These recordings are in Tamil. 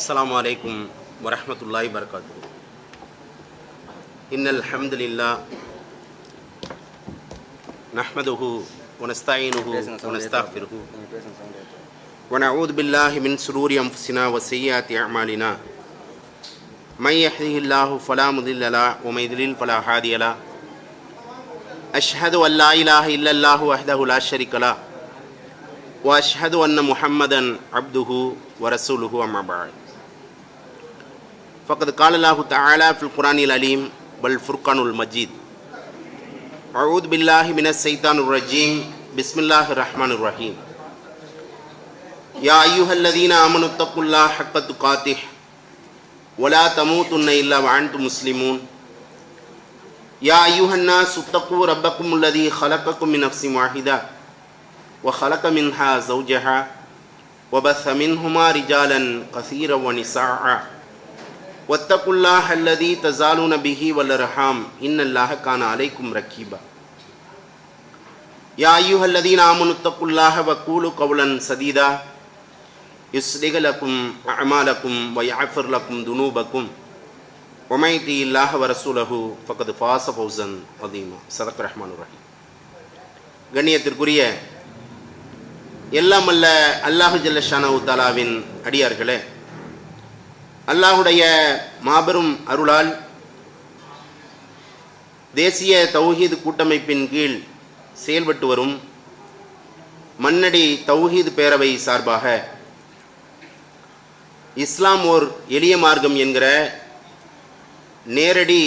السلام عليكم ورحمة الله وبركاته. إن الحمد لله نحمده ونستعينه ونستغفره ونعوذ بالله من شرور أنفسنا وسيئات أعمالنا. من يهده الله فلا مضل له ومن يضلل فلا هادي له. أشهد أن لا إله إلا الله وحده لا شريك له. وأشهد أن محمدا عبده ورسوله أما بعد. فقد قال الله تعالى في القرآن العليم والفرقان المجيد. أعوذ بالله من الشيطان الرجيم. بسم الله الرحمن الرحيم. يا أيها الذين آمنوا اتقوا الله حق تقاته ولا تموتن إلا وأنتم مسلمون. يا أيها الناس اتقوا ربكم الذي خلقكم من نفس واحدة وخلق منها زوجها وبث منهما رجالا كثيرا ونساء. ஒத்தகுல்லாஹ் அல்லதி தசாலு நபிஹி வல்லரஹாம் இன்னல்லாக கான அலைக்கும் ரக்கீபா யா ஐயூஹ் அல்லதி நாமுனுத்தகுல்லாஹ வக்கூலு கவுலன் சதீதா யுஸ்லிகலக்கும் அமாலக்கும் வயாஃபிர்லக்கும் துனூபக்கும் ஒமைதி இல்லாஹ வரசூலஹு ஃபகது ஃபாச ஃபௌசன் அதீமா சதக் ரஹ்மான் ரஹீம் கண்ணியத்திற்குரிய எல்லாமல்ல அல்லாஹு ஜல்லஷானு தாலாவின் அடியார்களே அல்லாஹுடைய மாபெரும் அருளால் தேசிய தௌஹீது கூட்டமைப்பின் கீழ் செயல்பட்டு வரும் மன்னடி தௌஹீது பேரவை சார்பாக இஸ்லாம் ஓர் எளிய மார்க்கம் என்கிற நேரடி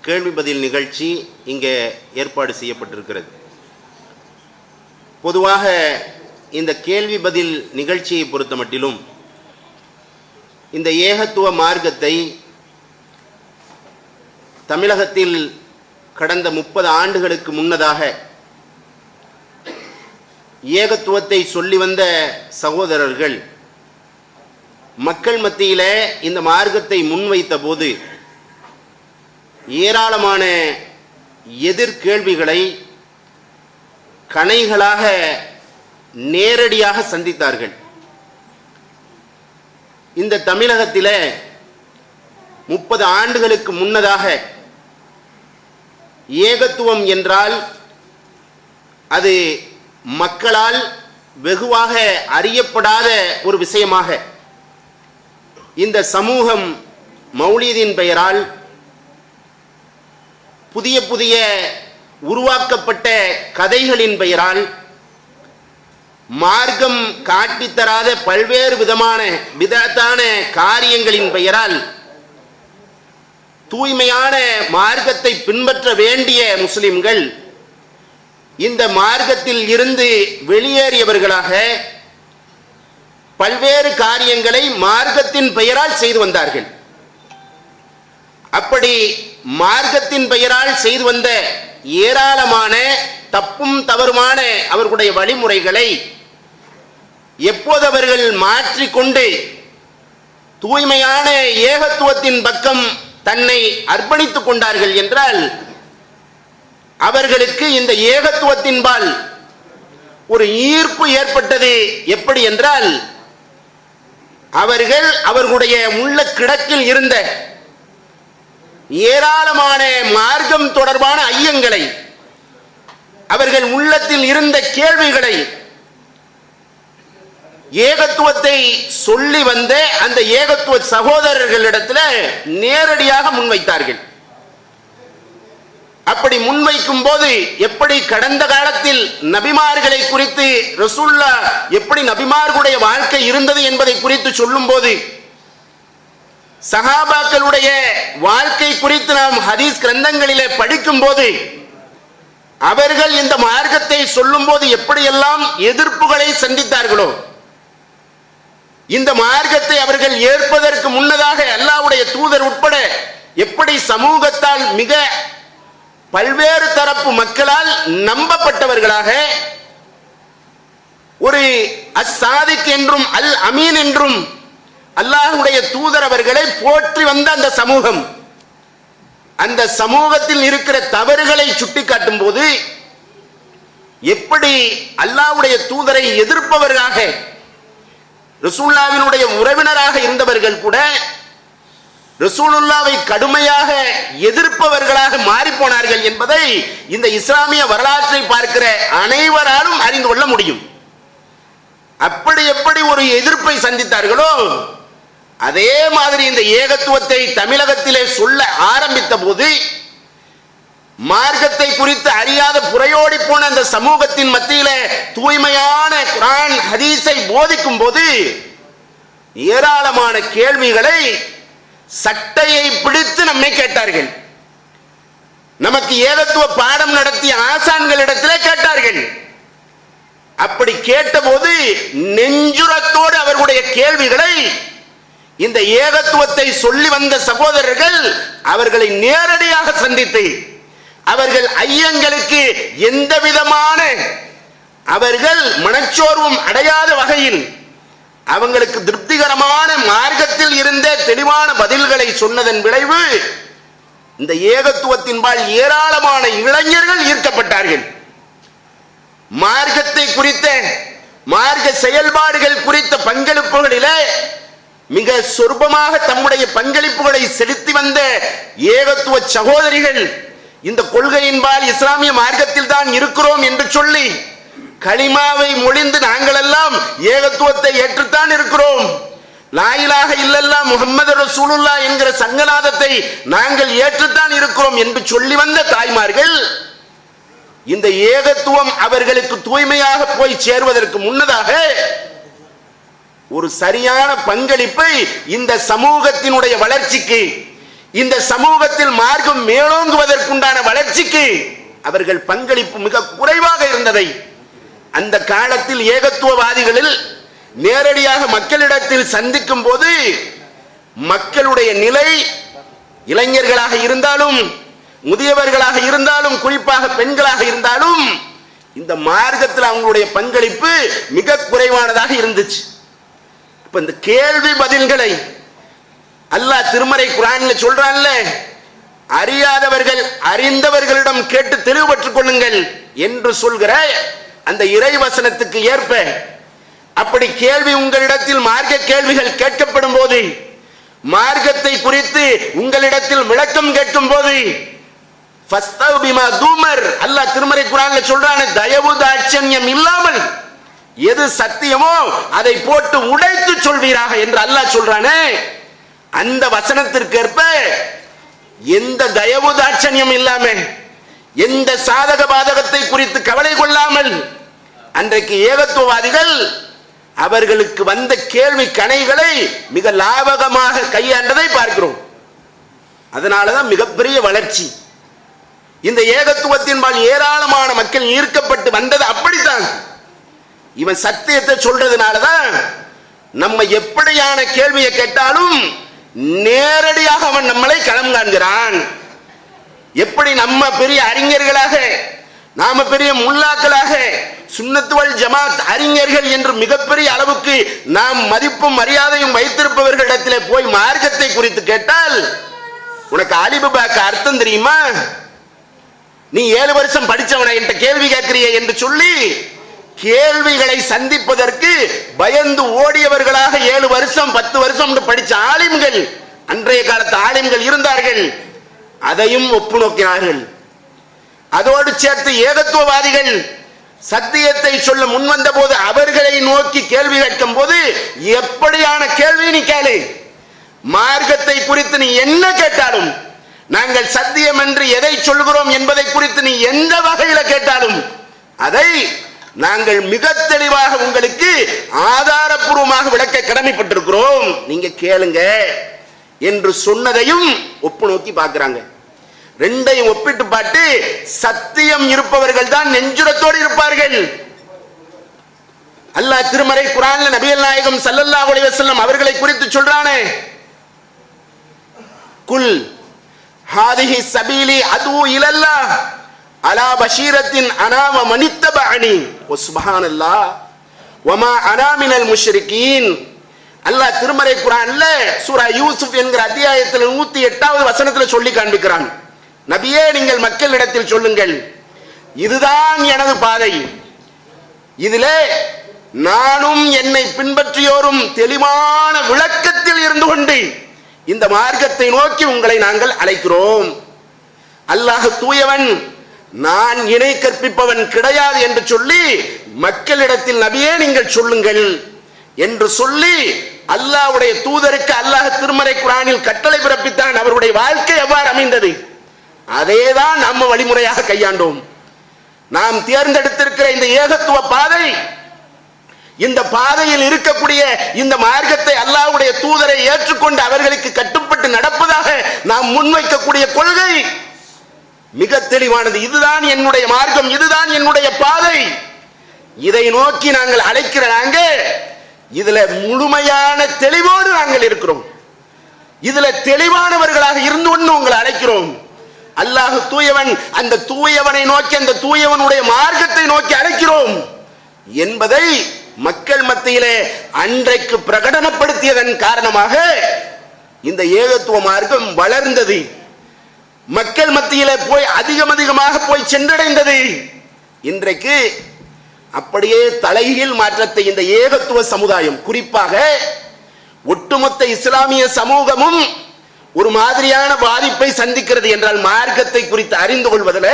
கேள்வி பதில் நிகழ்ச்சி இங்கே ஏற்பாடு செய்யப்பட்டிருக்கிறது. பொதுவாக இந்த கேள்வி பதில் நிகழ்ச்சியை பொறுத்த மட்டிலும் இந்த ஏகத்துவ மார்க்கத்தை தமிழகத்தில் கடந்த முப்பது ஆண்டுகளுக்கு முன்னதாக ஏகத்துவத்தை சொல்லி வந்த சகோதரர்கள் மக்கள் மத்தியில் இந்த மார்க்கத்தை முன்வைத்த போது ஏராளமான எதிர்கேள்விகளை கணைகளாக நேரடியாக சந்தித்தார்கள். இந்த தமிழகத்தில் முப்பது ஆண்டுகளுக்கு முன்னதாக ஏகத்துவம் என்றால் அது மக்களால் வெகுவாக அறியப்படாத ஒரு விஷயமாக. இந்த சமூகம் மௌலியதின் பெயரால் புதிய புதிய உருவாக்கப்பட்ட கதைகளின் பெயரால் மார்க்கம் காட்டித்தராத பல்வேறு விதமான விதத்தான காரியங்களின் பெயரால் தூய்மையான மார்க்கத்தை பின்பற்ற வேண்டிய முஸ்லிம்கள் இந்த மார்க்கத்தில் இருந்து வெளியேறியவர்களாக பல்வேறு காரியங்களை மார்க்கத்தின் பெயரால் செய்து வந்தார்கள். அப்படி மார்க்கத்தின் பெயரால் செய்து வந்த ஏராளமான தப்பும் தவறுமான அவர்களுடைய வழிமுறைகளை எப்போது அவர்கள் மாற்றிக்கொண்டு தூய்மையான ஏகத்துவத்தின் பக்கம் தன்னை அர்ப்பணித்துக் கொண்டார்கள் என்றால் அவர்களுக்கு இந்த ஏகத்துவத்தின்பால் ஒரு ஈர்ப்பு ஏற்பட்டது எப்படி என்றால் அவர்கள் அவர்களுடைய உள்ள கிடக்கில் இருந்த ஏராளமான மார்க்கம் தொடர்பான ஐயங்களை அவர்கள் உள்ளத்தில் இருந்த கேள்விகளை ஏகத்துவத்தை சொல்லி வந்த அந்த ஏகத்துவ சகோதரர்களிடத்தில் நேரடியாக முன்வைத்தார்கள். அப்படி முன்வைக்கும் போது எப்படி கடந்த காலத்தில் நபிமார்களை குறித்து ரசுல்லா எப்படி நபிமார்களுடைய வாழ்க்கை இருந்தது என்பதை குறித்து சொல்லும் போது சகாபாக்களுடைய வாழ்க்கை குறித்து நாம் ஹதீஸ் கிரந்தங்களிலே படிக்கும் போது அவர்கள் இந்த மார்க்கத்தை சொல்லும் போது எப்படியெல்லாம் எதிர்ப்புகளை சந்தித்தார்களோ இந்த மார்க்கத்தை அவர்கள் ஏற்பதற்கு முன்னதாக அல்லாவுடைய தூதர் உட்பட எப்படி சமூகத்தால் மிக பல்வேறு தரப்பு மக்களால் நம்பப்பட்டவர்களாக ஒரு அசாதிக் என்றும் அல் அமீன் என்றும் அல்லாஹுடைய தூதர் அவர்களை போற்றி வந்த அந்த சமூகம். அந்த சமூகத்தில் இருக்கிற தவறுகளை சுட்டிக்காட்டும் போது எப்படி அல்லாஹ்வுடைய தூதரை எதிர்ப்பவர்களாக ரசூல்லாவினுடைய உறவினராக இருந்தவர்கள் கூட ரசூலுல்லாவை கடுமையாக எதிர்ப்பவர்களாக மாறிப்போனார்கள் என்பதை இந்த இஸ்லாமிய வரலாற்றை பார்க்கிற அனைவராலும் அறிந்து கொள்ள முடியும். அப்படி எப்படி ஒரு எதிர்ப்பை சந்தித்தார்களோ அதே மாதிரி இந்த ஏகத்துவத்தை தமிழகத்திலே சொல்ல ஆரம்பித்த போது மார்க்கத்தை குறித்து அறியாத புறையோடி போன அந்த சமூகத்தின் மத்தியில தூய்மையான குரான் ஹதீஸை போதிக்கும் போது ஏராளமான கேள்விகளை சட்டையை பிடித்து நம்மை கேட்டார்கள். நமக்கு ஏகத்துவ பாடம் நடத்திய ஆசான்களிடத்திலே கேட்டார்கள். அப்படி கேட்டபோது நெஞ்சுரத்தோடு அவர்களுடைய கேள்விகளை இந்த ஏகத்துவத்தை சொல்லி வந்த சகோதரர்கள் அவர்களை நேரடியாக சந்தித்து அவர்கள் ஐயங்களுக்கு எந்த விதமான அவர்கள் மனச்சோர்வும் அடையாத வகையில் அவங்களுக்கு திருப்திகரமான மார்க்கத்தில் இருந்த தெளிவான பதில்களை சொன்னதன் விளைவு இந்த ஏகத்துவத்தின்பால் ஏராளமான இளைஞர்கள் ஈர்க்கப்பட்டார்கள். மார்க்கத்தை குறித்த மார்க்க செயல்பாடுகள் குறித்த பங்களிப்புகளிலே மிக சொற்பமாக தம்முடைய பங்களிப்புகளை செலுத்தி வந்த ஏகத்துவ சகோதரிகள் இந்த கொள்கையின்பால் இஸ்லாமிய மார்க்கத்தில் தான் இருக்கிறோம் என்று சொல்லி களிமாவை மொழிந்து நாங்கள் எல்லாம் ஏகத்துவத்தை ஏற்றுத்தான் இருக்கிறோம். லாயிலாக இல்லல்லா முகமது ரசூலுல்லா என்கிற சங்கநாதத்தை நாங்கள் ஏற்றுத்தான் இருக்கிறோம் என்று சொல்லி வந்த தாய்மார்கள் இந்த ஏகத்துவம் அவர்களுக்கு தூய்மையாக போய் சேர்வதற்கு முன்னதாக ஒரு சரியான பங்களிப்பை இந்த சமூகத்தினுடைய வளர்ச்சிக்கு இந்த சமூகத்தில் மார்க்கம் மேலோங்குவதற்குண்டான வளர்ச்சிக்கு அவர்கள் பங்களிப்பு மிக குறைவாக இருந்ததை அந்த காலத்தில் ஏகத்துவவாதிகளில் நேரடியாக மக்களிடத்தில் சந்திக்கும் போது மக்களுடைய நிலை இளைஞர்களாக இருந்தாலும் முதியவர்களாக இருந்தாலும் குறிப்பாக பெண்களாக இருந்தாலும் இந்த மார்க்கத்தில் அவங்களுடைய பங்களிப்பு மிக குறைவானதாக இருந்துச்சு. இப்ப இந்த கேள்வி பதில்களை அல்லாஹ் திருமறை குரான்ல சொல்றான்ல அறியாதவர்கள் அறிந்தவர்களிடம் கேட்டு தெளிவுபட்டுக் கொள்ளுங்கள் என்று சொல்கிற அந்த இறை வசனத்துக்கு ஏற்ப அப்படி கேள்வி உங்களிடத்தில் மார்க்க கேள்விகள் கேட்கப்படும் போது மார்க்கத்தை குறித்து உங்களிடத்தில் விளக்கம் கேட்கும் போது பிமா தூமர் அல்லாஹ் திருமறை குரான்ல சொல்றான தயவு தாட்சண்யம் இல்லாமல் எது சத்தியமோ அதை போட்டு உடைத்து சொல்வீராக என்று அல்லாஹ் சொல்றானே. அந்த வசனத்திற்கு ஏற்ப எந்த தயவு தாட்சண்யம் இல்லாம எந்த சாதக பாதகத்தை குறித்து கவலை கொள்ளாமல் அன்றைக்கு ஏகத்துவவாதிகள் அவர்களுக்கு வந்த கேள்வி கணைகளை மிக லாபகமாக கையாண்டதை பார்க்கிறோம். அதனாலதான் மிகப்பெரிய வளர்ச்சி. இந்த ஏகத்துவத்தின்பால் ஏராளமான மக்கள் ஈர்க்கப்பட்டு வந்தது அப்படித்தான். இவன் சத்தியத்தை சொல்றதுனாலதான் நம்ம எப்படியான கேள்வியை கேட்டாலும் நேரடியாக அவன் நம்மளை களம் காண்கிறான். எப்படி நம்ம பெரிய அறிஞர்களாக நாம பெரிய முல்லாக்களாக சுன்னத்துவல் ஜமாத் அறிஞர்கள் என்று மிகப்பெரிய அளவுக்கு நாம் மதிப்பும் மரியாதையும் வைத்திருப்பவர்களிடத்திலே போய் மார்க்கத்தை குறித்து கேட்டால் உனக்கு அலிபுபாக்கு அர்த்தம் தெரியுமா? நீ ஏழு வருஷம் படிச்சவனை என்கிட்ட கேள்வி கேட்கிறிய என்று சொல்லி கேள்விகளை சந்திப்பதற்கு பயந்து ஓடியவர்களாக ஏழு வருஷம் பத்து வருஷம் படிச்ச ஆலிம்கள் அன்றைய காலத்து ஆலிம்கள் இருந்தார்கள். அதையும் ஒப்பு நோக்கினார்கள் அதோடு சேர்த்து ஏகத்துவவாதிகள் சத்தியத்தை சொல்ல முன்வந்த போது அவர்களை நோக்கி கேள்வி கேட்கும் போது எப்படியான கேள்வி நீ கேளு? மார்க்கத்தை குறித்து நீ என்ன கேட்டாலும் நாங்கள் சத்தியம் என்று எதை சொல்கிறோம் என்பதை குறித்து நீ எந்த வகையில கேட்டாலும் அதை நாங்கள் மிக தெளிவாக உங்களுக்கு ஆதாரப்பூர்வமாக விளக்க கடமைப்பட்டிருக்கிறோம். நீங்க கேளுங்க. என்று சொன்னதையும் ஒப்பு நோக்கி பார்க்கிறாங்க. ரெண்டையும் ஒப்பிட்டு பாட்டு சத்தியம் இருப்பவர்கள் தான் நெஞ்சுரத்தோடு இருப்பார்கள். அல்லாஹ் திருமறை குரான்ல நபியல் நாயகம் சல்லல்லா அலைஹி செல்லம் அவர்களை குறித்து சொல்றானே. குல் ஹாதிஹி சபீலி அதுவும் இலல்லா அலா பஷீரத்தின் அனாவ மனித்தபஅனி அணி. சுபஹான் அல்லா ஒமா அனாமினல் முஷ்ரிகீன். அல்லாஹ் திருமறை குரான்ல சூரா யூசுப் என்கிற அத்தியாயத்தில் நூத்தி எட்டாவது வசனத்துல சொல்லி காண்பிக்கிறான். நபியே நீங்கள் மக்களிடத்தில் சொல்லுங்கள். இதுதான் எனது பாதை. இதிலே நானும் என்னை பின்பற்றியோரும் தெளிவான விளக்கத்தில் இருந்து கொண்டு இந்த மார்க்கத்தை நோக்கி உங்களை நாங்கள் அழைக்கிறோம். அல்லாஹ் தூயவன் நான் இணை கற்பிப்பவன் கிடையாது என்று சொல்லி மக்களிடத்தில் நபியே நீங்கள் சொல்லுங்கள் என்று சொல்லி அல்லாஹ்வுடைய தூதருக்கு அல்லாஹ் திருமறை குரானில் கட்டளை பிறப்பித்தான் அவருடைய வாழ்க்கை எவ்வாறு அமைந்தது? அதேதான் நம்ம வழிமுறையாக கையாண்டோம். நாம் தேர்ந்தெடுத்திருக்கிற இந்த ஏகத்துவ பாதை இந்த பாதையில் இருக்கக்கூடிய இந்த மார்க்கத்தை அல்லாவுடைய தூதரை ஏற்றுக்கொண்டு அவர்களுக்கு கட்டுப்பட்டு நடப்பதாக நாம் முன்வைக்கக்கூடிய கொள்கை மிக தெளிவானது இதுதான் என்னுடைய மார்க்கம் இதுதான் என்னுடைய பாதை. இதை நோக்கி நாங்கள் அழைக்கிற நாங்க இதுல முழுமையான தெளிவோடு நாங்கள் இருக்கிறோம். இதுல தெளிவானவர்களாக இருந்து ஒன்று உங்களை அழைக்கிறோம். அல்லாஹ் தூயவன் அந்த தூயவனை நோக்கி அந்த தூயவனுடைய மார்க்கத்தை நோக்கி அழைக்கிறோம். என்பதை மக்கள் மத்தியிலே அன்றைக்கு பிரகடனப்படுத்தியதன் காரணமாக இந்த ஏகத்துவ மார்க்கம் வளர்ந்தது. மக்கள் மத்தியிலே போய் அதிகம் அதிகமாக போய் சென்றடைந்தது. இன்றைக்கு அப்படியே தலைகீழ் மாற்றத்தை இந்த ஏகத்துவ சமுதாயம் குறிப்பாக ஒட்டுமொத்த இஸ்லாமிய சமூகமும் ஒரு மாதிரியான பாதிப்பை சந்திக்கிறது என்றால் மார்க்கத்தை குறித்து அறிந்து கொள்வதில்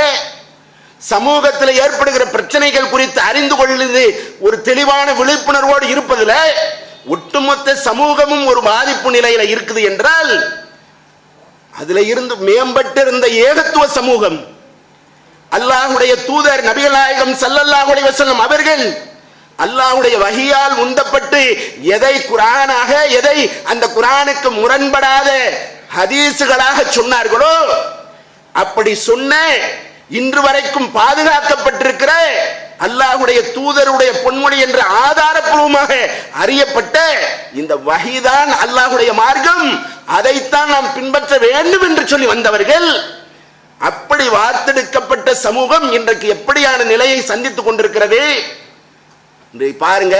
சமூகத்தில் ஏற்படுகிற பிரச்சனைகள் குறித்து அறிந்து கொள்வது ஒரு தெளிவான விழிப்புணர்வோடு இருப்பதில் ஒட்டுமொத்த சமூகமும் ஒரு பாதிப்பு நிலையில இருக்குது என்றால் அதுல இருந்து மேம்பட்டிருந்த ஏகத்துவ சமூகம். அல்லாஹுடைய தூதர் நபிகளாயகம் சல்லல்லாஹுடைய வசனம் அவர்கள் அல்லாஹுடைய வகையால் உந்தப்பட்டு எதை குரானாக எதை அந்த குரானுக்கு முரண்படாத ஹதீசுகளாக சொன்னார்களோ அப்படி சொன்ன இன்று வரைக்கும் பாதுகாக்கப்பட்டிருக்கிற அல்லாஹுடைய தூதருடைய பொன்மொழி என்று ஆதாரப்பூர்வமாக அறியப்பட்ட இந்த வகிதான் அல்லாஹுடைய மார்க்கம் அதைத்தான் நாம் பின்பற்ற வேண்டும் என்று சொல்லி வந்தவர்கள் அப்படி வார்த்தெடுக்கப்பட்ட சமூகம் இன்றைக்கு எப்படியான நிலையை சந்தித்துக் கொண்டிருக்கிறது? பாருங்க.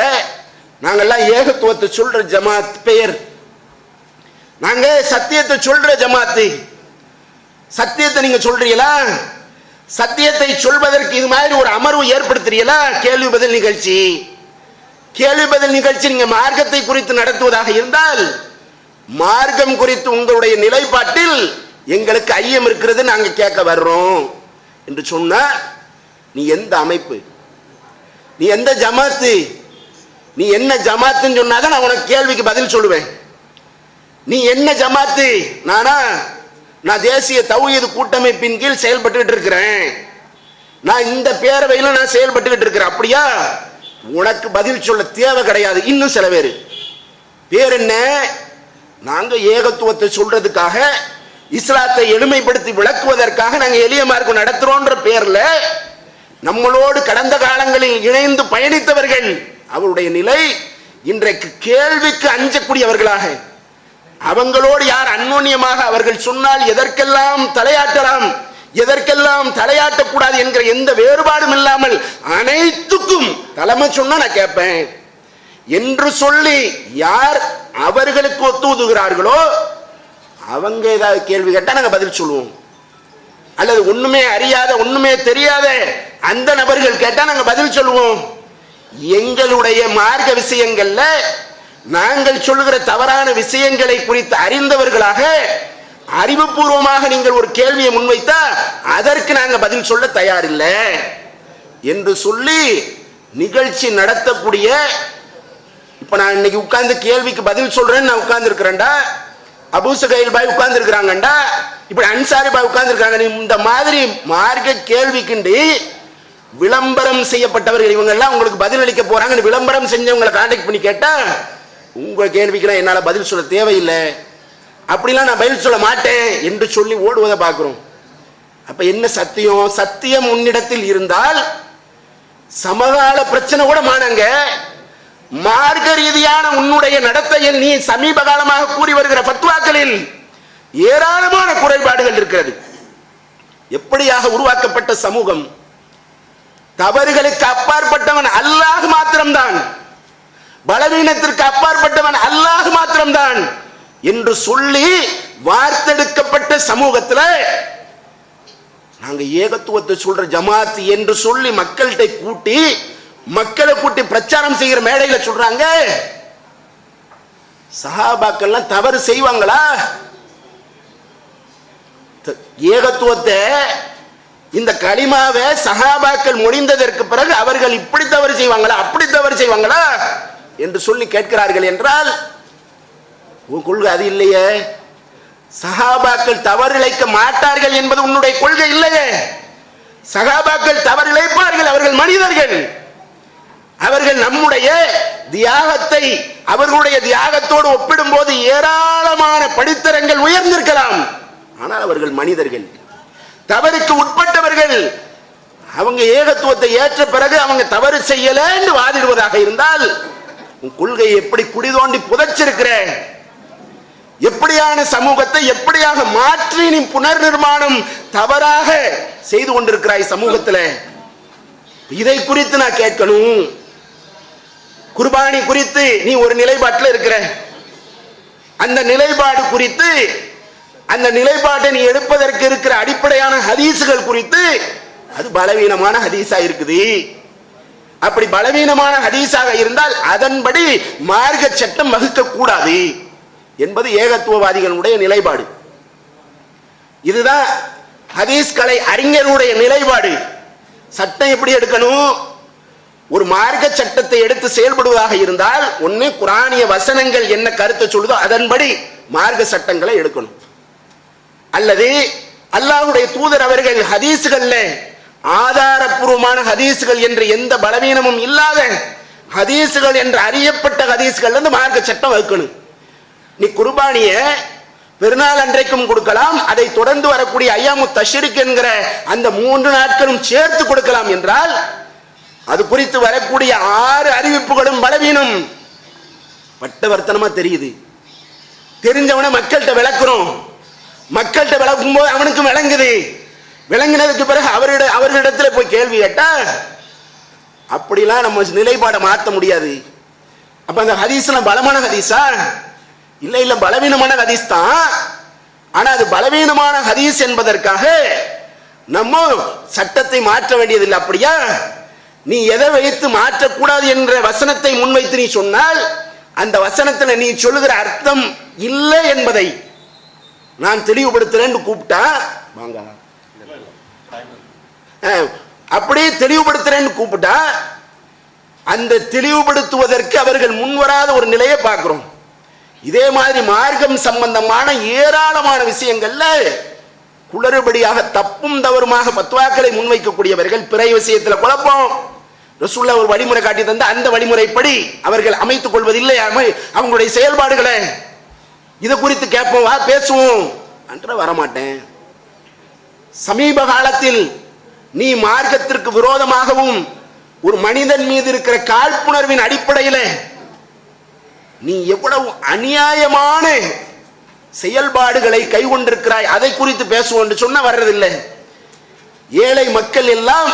நாங்கெல்லாம் ஏகத்துவத்தை சொல்ற ஜமாத் பெயர். நாங்க சத்தியத்தை சொல்ற ஜமாத்து. சத்தியத்தை நீங்க சொல்றீங்களா? சத்தியத்தை சொல்வதற்கு இது மாதிரி ஒரு அமர்வு ஏற்படுத்துறீங்களா? கேள்வி பதில் நிகழ்ச்சி. கேள்வி பதில் நிகழ்ச்சி நீங்க மார்க்கத்தை குறித்து நடத்துவதாக இருந்தால் மார்க்கம் குறித்து உங்களுடைய நிலைப்பாட்டில் எங்களுக்கு ஐயம் இருக்கிறது நாங்க கேட்க வர்றோம். என்று சொன்ன நீ எந்த அமைப்பு? நீ எந்த ஜமாத்து? நீ என்ன ஜமாத்துன்னு சொன்னாதான் நான் உனக்கு கேள்விக்கு பதில் சொல்லுவேன். நீ என்ன ஜமாத்து? நானா நான் தேசிய தௌஹீது கூட்டமைப்பின் கீழ் செயல்பட்டுக்கிட்டு இருக்கிறேன். நான் இந்த பேரவையில் நான் செயல்பட்டுக்கிட்டு இருக்கிறேன். அப்படியா? உனக்கு பதில் சொல்ல தேவை கிடையாது. இன்னும் சில பேர். பேர் என்ன? நாங்க ஏகத்துவத்தை சொல்றதுக்காக இஸ்லாத்தை எளிமைப்படுத்தி விளக்குவதற்காக நாங்கள் எளிய மார்க்கம் நடத்துறோன்ற பேர்ல நம்மளோடு கடந்த காலங்களில் இணைந்து பயணித்தவர்கள் அவருடைய நிலை இன்றைக்கு கேள்விக்கு அஞ்சக்கூடியவர்களாக அவங்களோடு யார் அந்யோன்யமாக அவர்கள் சொன்னால் எதற்கெல்லாம் தலையாட்டலாம் எதற்கெல்லாம் தலையாட்டக்கூடாது என்கிற எந்த வேறுபாடும் இல்லாமல் அனைத்துக்கும் தலைமை சொன்னா நான் கேட்பேன். என்று சொல்லி யார் அவர்களுக்கு ஒத்துதுகிறார்களோ அவங்க ஏதாவது கேள்வி கேட்டா நாங்க பதில் சொல்லுவோம். அல்லது ஒண்ணுமே அறியாத ஒண்ணுமே தெரியாத அந்த நபர்கள் கேட்டா நாங்க பதில் சொல்லுவோம். எங்களுடைய மார்க்க விஷயங்கள்ல நாங்கள் சொல்லுகிற தவறான விஷயங்களை குறித்து அறிந்தவர்களாக அறிவுபூர்வமாக நீங்கள் ஒரு கேள்வியை முன்வைத்தால் அதற்கு நாங்கள் பதில் சொல்ல தயாரில்லை. என்று சொல்லி நிகழ்ச்சி நடத்தக்கூடிய இப்ப நான் இன்னைக்கு உட்கார்ந்து கேள்விக்கு பதில் சொல்றேன்னு நான் உட்கார்ந்து இருக்கிறேன்டா அபூசகைல் பாய் உட்கார்ந்து இருக்கிறாங்கண்டா இப்படி அன்சாரி பாய் உட்கார்ந்து இருக்காங்க இந்த மாதிரி மார்க்க கேள்விக்குண்டு விளம்பரம் செய்யப்பட்டவர்கள் இவங்க எல்லாம் உங்களுக்கு பதில் அளிக்க போறாங்கன்னு விளம்பரம் செஞ்சவங்களை கான்டாக்ட் பண்ணி கேட்டா உங்க கேள்விக்கெல்லாம் என்னால பதில் சொல்ல தேவையில்லை. அப்படிலாம் நான் பதில் சொல்ல மாட்டேன் என்று சொல்லி ஓடுவதை பார்க்குறோம். அப்ப என்ன சத்தியம்? சத்தியம் உன்னிடத்தில் இருந்தால் சமகால பிரச்சனை கூட மானங்க. மார்க்க ரீதியான உன்னுடைய நடத்தையில் நீ சமீப காலமாக கூறி வருகிற பத்வாக்களில் ஏராளமான குறைபாடுகள் இருக்கிறது. எப்படியாக உருவாக்கப்பட்ட சமூகம்? தவறுகளுக்கு அப்பாற்பட்டவன் அல்லாஹ் மாத்திரம்தான். பலவீனத்திற்கு அப்பாற்பட்டவன் அல்லாஹ் மாத்திரம்தான் என்று சொல்லி வார்த்தெடுக்கப்பட்ட சமூகத்துல நாங்க ஏகத்துவத்தை சொல்ற ஜமாத் என்று சொல்லி மக்கள்கிட்ட கூட்டி மக்களை கூட்டி பிரச்சாரம் செய்கிற மேடையில சொல்றாங்க. சஹாபாக்கள்லாம் தவறு செய்வாங்களா? ஏகத்துவத்தை இந்த களிமாவை சஹாபாக்கள் முடிந்ததற்கு பிறகு அவர்கள் இப்படி தவறு செய்வாங்களா? அப்படி தவறு செய்வாங்களா? என்று சொல்லி கேட்கிறார்கள் என்றால் உன் கொள்கை அது இல்லையே. சகாபாக்கள் தவறிழைக்க மாட்டார்கள் என்பது உன்னுடைய கொள்கை இல்லையே. சகாபாக்கள் தவறிழைப்பார்கள் அவர்கள் மனிதர்கள். அவர்கள் நம்முடைய தியாகத்தை அவர்களுடைய தியாகத்தோடு ஒப்பிடும்போது ஏராளமான படித்தரங்கள் உயர்ந்திருக்கலாம். ஆனால் அவர்கள் மனிதர்கள். தவறுக்கு உட்பட்டவர்கள். அவங்க ஏகத்துவத்தை ஏற்ற பிறகு அவங்க தவறு செய்யலன்னு வாதிடுவதாக இருந்தால் உன் கொள்கையை எப்படி குடி தோண்டி புதைச்சிருக்கிற எப்படியான சமூகத்தை எப்படியாக மாற்றி நீ புனர் நிர்மாணம் தவறாக செய்து கொண்டிருக்கிறாய் சமூகத்தில்? இதை குறித்து நான் கேட்கணும். குர்பானி குறித்து நீ ஒரு நிலைப்பாட்டில் இருக்கிற. அந்த நிலைப்பாடு குறித்து அந்த நிலைப்பாட்டை நீ எடுப்பதற்கு இருக்கிற அடிப்படையான ஹதீசுகள் குறித்து அது பலவீனமான ஹதீஸா இருக்குது. அப்படி பலவீனமான ஹதீஸாக இருந்தால் அதன்படி மார்க்க சட்டம் வகுக்க கூடாது. என்பது ஏகத்துவவாதிகளுடைய நிலைப்பாடு. இதுதான் ஹதீஸ் கலை அறிஞருடைய நிலைப்பாடு. சட்டம் எப்படி எடுக்கணும்? ஒரு மார்க்க சட்டத்தை எடுத்து செயல்படுவதாக இருந்தால் ஒன்று குரானிய வசனங்கள் என்ன கருத்தை சொல்லுதோ அதன்படி மார்க்க சட்டங்களை எடுக்கணும். அல்லது அல்லாஹுடைய தூதர் அவர்கள் ஹதீஸுகள்ல ஆதாரப்பூர்வமான ஹதீஸுகள் என்று எந்த பலவீனமும் இல்லாத ஹதீஸுகள் என்று அறியப்பட்ட ஹதீஸ்கள் வந்து மார்க்க சட்டம் வகுக்கணும். நீ குர்பானிய பெருநாள் அன்றைக்கும் கொடுக்கலாம் அதை தொடர்ந்து வரக்கூடிய ஐயாமு தஷரிக் என்கிற அந்த மூன்று நாட்களும் சேர்த்து கொடுக்கலாம் என்றால் அது குறித்து வரக்கூடிய ஆறு அறிவிப்புகளும் பலவீனம். பட்டவர்த்தனமா தெரியுது. தெரிஞ்சவனை மக்கள்கிட்ட விளக்குறோம். மக்கள்கிட்ட விளக்கும் போது அவனுக்கும் விளங்குது. விளங்கினதுக்கு பிறகு அவரிட அவர்களிடத்தில் போய் கேள்வி கேட்டா அப்படிலாம் நம்ம நிலைப்பாடை மாற்ற முடியாது. அப்போ அந்த ஹதீஸ்லாம் பலமான ஹதீஸா? இல்லை இல்லை பலவீனமான ஹதீஸ் தான். ஆனால் அது பலவீனமான ஹதீஸ் என்பதற்காக நம்ம சட்டத்தை மாற்ற வேண்டியதில்லை அப்படியா? நீ எதை வைத்து மாற்றக்கூடாது என்ற வசனத்தை முன்வைத்து நீ சொன்னால் அந்த வசனத்தில் நீ சொல்லுகிற அர்த்தம் இல்லை என்பதை நான் தெளிவுபடுத்துறேன்னு கூப்பிட்டா வாங்க. அப்படியே தெளிவுபடுத்துறேன்னு கூப்பிட்டா அந்த தெளிவுபடுத்துவதற்கு அவர்கள் முன்வராத ஒரு நிலையை பார்க்கிறோம். இதே மாதிரி மார்க்கம் சம்பந்தமான ஏராளமான விஷயங்கள்ல குளறுபடியாக தப்பும் தவறுமாக பத்வாக்களை முன்வைக்கக்கூடியவர்கள் பிறை விஷயத்துல குழப்பம். ரசூல்லா ஒரு வழிமுறை காட்டி தந்த அந்த வழிமுறைப்படி அவர்கள் அமைத்துக் கொள்வதில்லை. அவங்களுடைய செயல்பாடுகளை. இது குறித்து கேட்போம் வா பேசுவோம். அன்ற வரமாட்டேன். சமீப காலத்தில் நீ மார்க்கத்திற்கு விரோதமாகவும் ஒரு மனிதன் மீது இருக்கிற காழ்ப்புணர்வின் அடிப்படையில் நீ எவ்வளவு அநியாயமான செயல்பாடுகளை கை கொண்டிருக்கிறாய்? அதை குறித்து பேசுவோம் என்று சொன்ன வர்றதில்லை. ஏழை மக்கள் எல்லாம்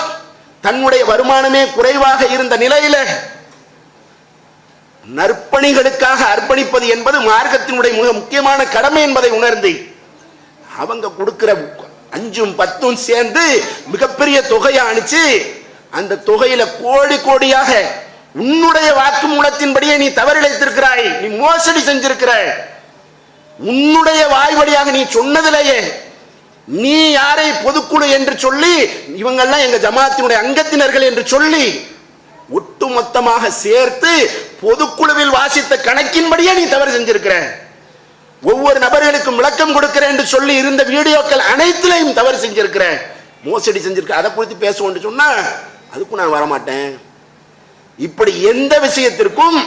தன்னுடைய வருமானமே குறைவாக இருந்த நிலையில நற்பணிகளுக்காக அர்ப்பணிப்பது என்பது மார்க்கத்தினுடைய மிக முக்கியமான கடமை என்பதை உணர்ந்து அவங்க கொடுக்கிற அஞ்சும் பத்தும் சேர்ந்து மிகப்பெரிய தொகையை அனுச்சு அந்த தொகையில கோடி கோடியாக உன்னுடைய வாக்கு மூலத்தின்படியே நீ தவறிழைத்திருக்கிறாய் நீ மோசடி செஞ்சிருக்கிறாய் உன்னுடைய வாய் வழியாக நீ சொன்னதிலேயே நீ யாரை பொதுக்குழு என்று சொல்லி இவங்கெல்லாம் எங்க ஜமாத்தினுடைய அங்கத்தினர்கள் என்று சொல்லி ஒட்டுமொத்தமாக சேர்த்து பொதுக்குழுவில் வாசித்த கணக்கின்படியே நீ தவறு செஞ்சிருக்கிற. ஒவ்வொரு நபர்களுக்கும் விளக்கம் கொடுக்கிறேன் என்று சொல்லி இருந்த வீடியோக்கள் அனைத்திலையும் தவறு செஞ்சிருக்கிறேன். மோசடி செஞ்சிருக்கேன் அதை குறித்து பேசுவோம்னு சொன்னா அதுக்கும் நான் வரமாட்டேன். இப்படி எந்த விஷயத்திற்கும்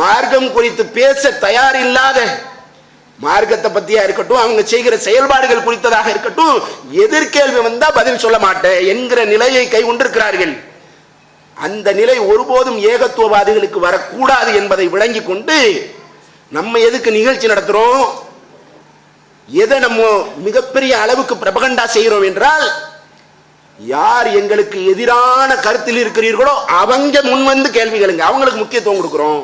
மார்க்கம் குறித்து பேச தயார் இல்லாத மார்க்கத்தை பத்தியா இருக்கட்டும் அவங்க செய்கிற செயல்பாடுகள் குறித்ததாக இருக்கட்டும் எதிர்கேள்வி வந்தா பதில் சொல்ல மாட்டேன் என்கிற நிலையை கைகொண்டிருக்கிறார்கள் அந்த நிலை ஒருபோதும் ஏகத்துவவாதிகளுக்கு வரக்கூடாது என்பதை விளங்கி கொண்டு நம்ம எதுக்கு நிகழ்ச்சி நடத்துறோம்? எதை நம்ம மிகப்பெரிய அளவுக்கு பிரபகண்டா செய்கிறோம் என்றால் யார் எங்களுக்கு எதிரான கருத்தில் இருக்கிறீர்களோ அவங்க முன் வந்து கேள்வி கேளுங்க அவங்களுக்கு முக்கியத்துவம் கொடுக்குறோம்.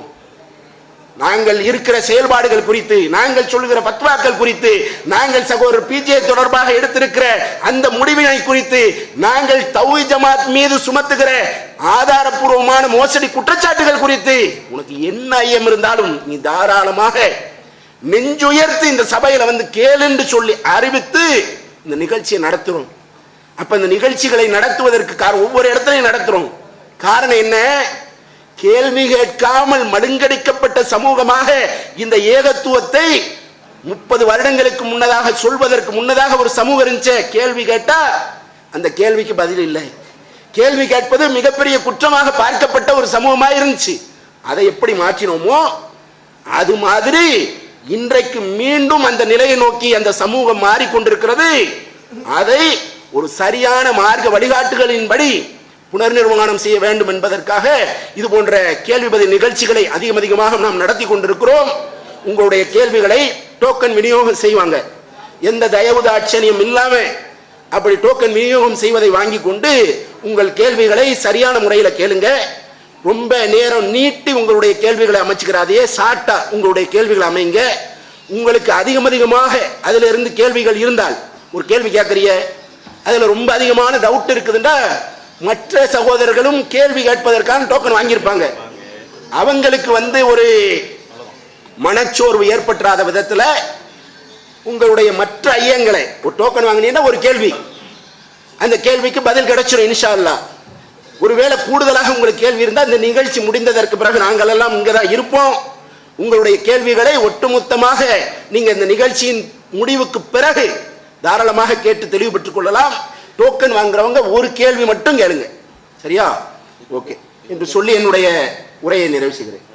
நாங்கள் இருக்கிற செயல்பாடுகள் குறித்து நாங்கள் சொல்லுகிற பத்வாக்கள் குறித்து நாங்கள் சகோதரர் பிஜே தொடர்பாக எடுத்திருக்கிற அந்த முடிவினை குறித்து நாங்கள் தௌஹி ஜமாத் மீது சுமத்துகிற ஆதாரப்பூர்வமான மோசடி குற்றச்சாட்டுகள் குறித்து உனக்கு என்ன ஐயம் இருந்தாலும் நீ தாராளமாக நெஞ்சுயர்த்து இந்த சபையில வந்து கேளுன்னு சொல்லி அறிவித்து இந்த நிகழ்ச்சியை நடத்துறோம். அப்ப இந்த நிகழ்ச்சிகளை நடத்துவதற்கு ஒவ்வொரு இடத்துலையும் நடத்துறோம். காரணம் என்ன? கேள்வி கேட்காமல் மடுங்கடிக்கப்பட்ட சமூகமாக இந்த ஏகத்துவத்தை முப்பது வருடங்களுக்கு முன்னதாக சொல்வதற்கு முன்னதாக ஒரு சமூகம் இருந்துச்சு கேள்வி கேட்டா அந்த கேள்விக்கு பதில் இல்லை. கேள்வி கேட்பது மிகப்பெரிய குற்றமாக பார்க்கப்பட்ட ஒரு சமூகமாக இருந்துச்சு. அதை எப்படி மாற்றினோமோ அது மாதிரி இன்றைக்கு மீண்டும் அந்த நிலையை நோக்கி அந்த சமூகம் மாறிக்கொண்டிருக்கிறது. அதை ஒரு சரியான மார்க்க வழிகாட்டுகளின்படி புனர்நிர்மாணம் செய்ய வேண்டும் என்பதற்காக இது போன்ற கேள்வி பதில் நிகழ்ச்சிகளை அதிகம் அதிகமாக நாம் நடத்தி கொண்டிருக்கிறோம். உங்களுடைய கேள்விகளை டோக்கன் விநியோகம் செய்வாங்க. எந்த தயவு தாட்சணியம் இல்லாம அப்படி டோக்கன் விநியோகம் செய்வதை வாங்கி கொண்டு உங்கள் கேள்விகளை சரியான முறையில் கேளுங்க. ரொம்ப நேரம் நீட்டி உங்களுடைய கேள்விகளை அமைச்சுக்கிறாதையே சாட்டா உங்களுடைய கேள்விகளை அமைங்க. உங்களுக்கு அதிகம் அதிகமாக அதுல இருந்து கேள்விகள் இருந்தால் ஒரு கேள்வி கேட்கறிய அதுல ரொம்ப அதிகமான டவுட் இருக்குதுண்டா மற்ற சகோதரர்களும் கேள்வி கேட்பதற்கான டோக்கன் வாங்கியிருப்பாங்க. அவங்களுக்கு வந்து ஒரு மனச்சோர்வு ஏற்பட்டுறாத விதத்தில் உங்களுடைய மற்ற ஐயங்களை ஒரு டோக்கன் வாங்கினீங்கன்னா ஒரு கேள்வி. அந்த கேள்விக்கு பதில் கிடைச்சிடும் இன்ஷா அல்லாஹ் ஒருவேளை கூடுதலாக உங்களுக்கு கேள்வி இருந்தால் இந்த நிகழ்ச்சி முடிந்ததற்கு பிறகு நாங்கள் எல்லாம் இங்கே தான் இருப்போம். உங்களுடைய கேள்விகளை ஒட்டுமொத்தமாக நீங்கள் இந்த நிகழ்ச்சியின் முடிவுக்கு பிறகு தாராளமாக கேட்டு தெளிவு பெற்றுக் கொள்ளலாம். டோக்கன் வாங்குறவங்க ஒரு கேள்வி மட்டும் கேளுங்க. சரியா? ஓகே. என்று சொல்லி என்னுடைய உரையை நிறைவு செய்கிறேன்.